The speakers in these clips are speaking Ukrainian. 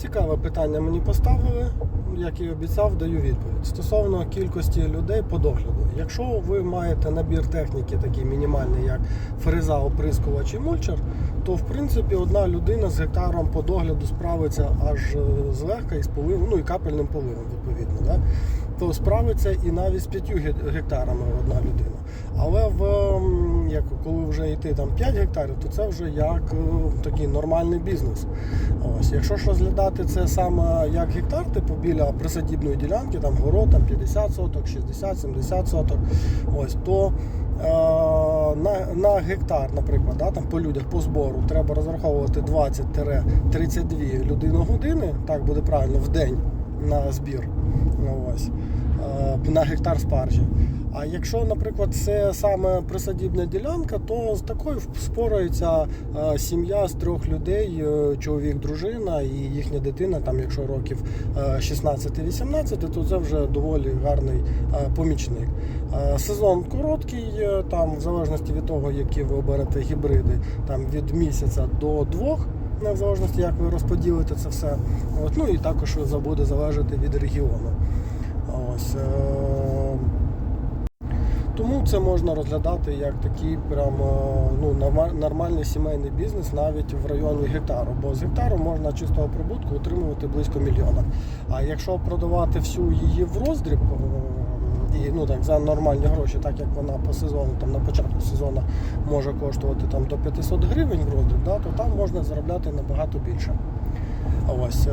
Цікаве питання мені поставили, як і обіцяв, даю відповідь. Стосовно кількості людей по догляду. Якщо ви маєте набір техніки такий мінімальний, як фреза, оприскувач і мульчер, то в принципі одна людина з гектаром по догляду справиться аж е, злегка із поливом, ну і капельним поливом, відповідно. Да? То справиться і навіть з 5 гектарами одна людина. Але як коли вже йти там 5 гектарів, то це вже як е, такий нормальний бізнес. Ось, якщо ж розглядати це саме як гектар, типу біля присадібної ділянки, там город там 50 соток, 60, 70 соток, ось, то е, на, на гектар, наприклад, да, там по людях по збору треба розраховувати 20-32 людини-години, так буде правильно, в день на збір. Ну, ось, е, на гектар спаржі. А якщо, наприклад, це саме присадібна ділянка, то з такою спорається е, сім'я з трьох людей, е, чоловік, дружина і їхня дитина, там, якщо років е, 16-18, то це вже доволі гарний е, помічник. Е, Сезон короткий, е, там, в залежності від того, які ви оберете гібриди, там від місяця до двох. ну, В залежності, як ви розподілите це все. От, ну і також буде залежати від регіону. Ось. Тому це можна розглядати як такий прям е, ну, нормальний сімейний бізнес навіть в районі гектару. Бо з гектару можна чистого прибутку отримувати близько мільйона. А якщо продавати всю її в роздріб, е, і ну так за нормальні гроші, так як вона по сезону, там на початку сезону може коштувати там до 500 гривень в роздріб, да, то там можна заробляти набагато більше. Ось е,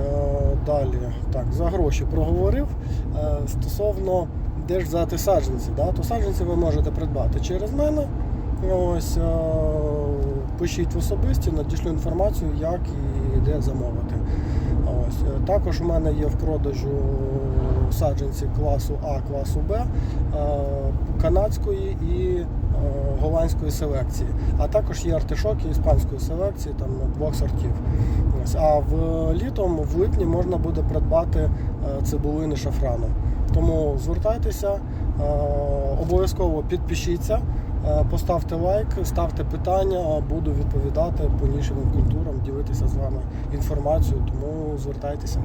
далі. Так, за гроші проговорив. Стосовно де ж взяти саджанці, да? то саджанці ви можете придбати через мене. Ось е, пишіть в особисті, надішлю інформацію, як і де замовити. Ось. е, Також у мене є в продажу саджанці класу А, класу Б, е, канадської і е, голландської селекції. А також є артишоки іспанської селекції, там двох сортів. А в літом, в липні можна буде придбати е, цибулини шафрану. Тому звертайтеся, обов'язково підпишіться, поставте лайк, ставте питання, буду відповідати по нішевим культурам, ділитися з вами інформацією, тому звертайтеся.